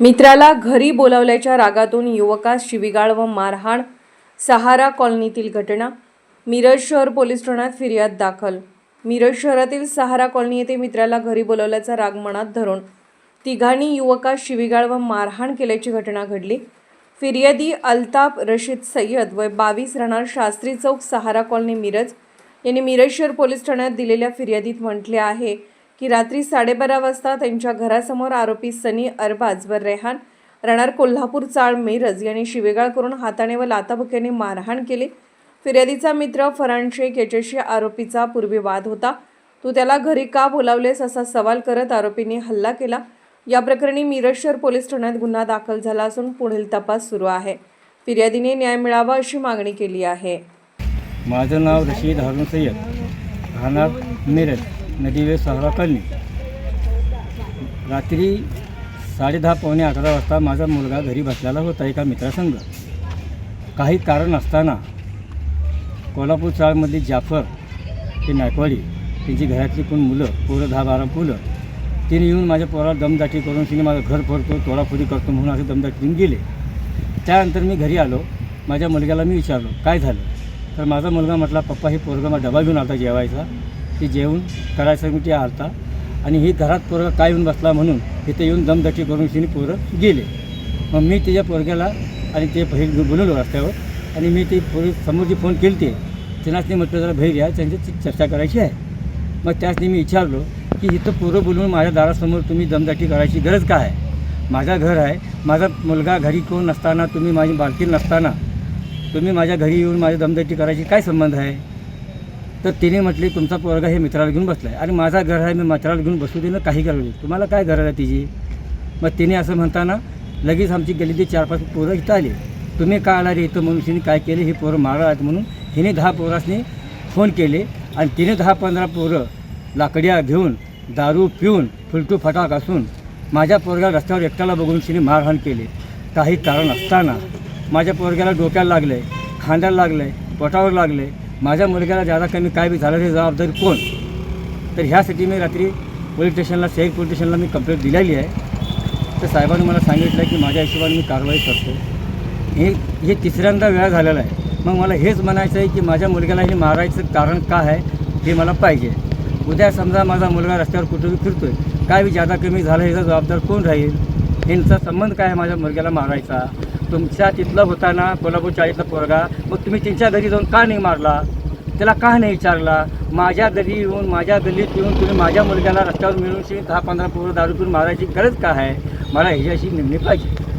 मित्राला घरी बोलावल्याच्या रागातून युवकास शिवीगाळ व मारहाण सहारा कॉलनीतील घटना मिरज शहर पोलीस ठाण्यात फिर्याद दाखल. मिरज शहरातील सहारा कॉलनी येथे मित्राला घरी बोलावल्याचा राग मनात धरून तिघांनी युवकास शिवीगाळ व मारहाण केल्याची घटना घडली. फिर्यादी अल्ताफ रशीद सय्यद व बावीस राहणार शास्त्री चौक सहारा कॉलनी मिरज यांनी मिरज शहर पोलीस ठाण्यात दिलेल्या फिर्यादीत म्हटले आहे. की रात्री साडेबारा वाजता त्यांच्या घरासमोर आरोपी सनी अरबाज व रेहान राहणार कोल्हापूर चाळ मिरज यांनी शिवेगाळ करून हाताने व लाताबुक्याने मारहाण केली. फिर्यादीचा मित्र फरान शेख याच्याशी आरोपीचा पूर्वी वाद होता. तू त्याला घरी का बोलावलेस असा सवाल करत आरोपींनी हल्ला केला. या प्रकरणी मिरज शहर पोलीस ठाण्यात गुन्हा दाखल झाला असून पुढील तपास सुरू आहे. फिर्यादीने न्याय मिळावा अशी मागणी केली आहे. माझं नाव रशीद हारून सय्यद राहणार मिरज. नदीवे सहारा कॉलनी रात्री साडेदहा पावणे अकरा वाजता माझा मुलगा घरी बसलेला होता एका मित्रासंग. काही कारण असताना कोल्हापूर चाळमधली जाफर ते नायकवाडी त्यांची घरातली कोण मुलं पोरं दहा बारा मुलं तिने येऊन माझ्या पोराला दमदाटी करून तिने माझं घर फोडतो तोडाफोडी करतो म्हणून असं दमदाटी देऊन गेले. त्यानंतर मी घरी आलो. माझ्या मुलग्याला मी विचारलो काय झालं? तर माझा मुलगा म्हटला पप्पा हे पोरगा मला डबा घेऊन आता जेवायचा. ते जेवण करायचं मी ते आलता आणि ही घरात पोरगा काय येऊन बसला म्हणून इथे येऊन दमदटी करून तिने पोरं गेले. मग मी त्याच्या पोरग्याला आणि ते बहीर बोलवलो रस्त्यावर. आणि मी ती पोर समोर जी फोन केली ते त्यांनाच म्हटलं जरा भैर या त्यांची चर्चा करायची आहे. मग त्याचनी मी विचारलो की इथं पोरं बोलून माझ्या दारासमोर तुम्ही दमदाटी करायची गरज काय आहे? माझं घर आहे माझा मुलगा घरी कोण नसताना तुम्ही माझी बालकी नसताना तुम्ही माझ्या घरी येऊन माझ्या दमदाटी करायची काय संबंध आहे? तर तिने म्हटली तुमचा पोरगा हे मित्राला घेऊन बसला आहे आणि माझा घर आहे मी मित्राला घेऊन बसू देणं काही गरज नाही. तुम्हाला काय गरज आहे तिची? मग तिने असं म्हणताना लगेच आमची गल्लीतली चार पाच पोरं इथं आली. तुम्ही का आला रे इथं? म्हणून तिने काय केले हे पोरं मारा आहेत म्हणून हिने दहा पोरासनी फोन केले आणि तिने दहा पंधरा पोरं लाकड्या घेऊन दारू पिऊन फुलटू फटाक असून माझ्या पोरगा रस्त्यावर एकट्याला बघून तिने मारहाण केली. काही कारण असताना माझ्या पोरग्याला डोक्याला लागलं आहे खांद्याला लागलं आहे पोटावर लागलं आहे माझ्या मुलग्याला जादा कमी काय बी झालं ते जबाबदारी कोण? तर ह्यासाठी मी रात्री पोलीस स्टेशनला शहर पोलीस स्टेशनला मी कंप्लेंट दिलेली आहे. तर साहेबांनी मला सांगितलं की माझ्या हिशोबाने मी कारवाई करतो. हे हे तिसऱ्यांदा वेळा झालेला आहे. मग मला हेच म्हणायचं आहे की माझ्या मुलग्याला हे मारायचं कारण काय आहे हे मला पाहिजे. उद्या समजा माझा मुलगा रस्त्यावर कुठेही आहे काय बी जादा कमी झालं ह्याचा जबाबदार कोण राहील? यांचा संबंध काय आहे माझ्या मुलग्याला मारायचा? तुमच्या तिथला होता ना कोल्हापूर चाळीतला पोरगा मग तुम्ही त्यांच्या घरी जाऊन का नाही मारला? त्याला का नाही विचारला? माझ्या घरी येऊन माझ्या गल्लीत येऊन तुम्ही माझ्या मुलग्याला रस्त्यावर मिळून दहा पंधरा पोरं दारू पिऊन मारायची गरज काय आहे? मला ह्याच्याशी निमणी पाहिजे.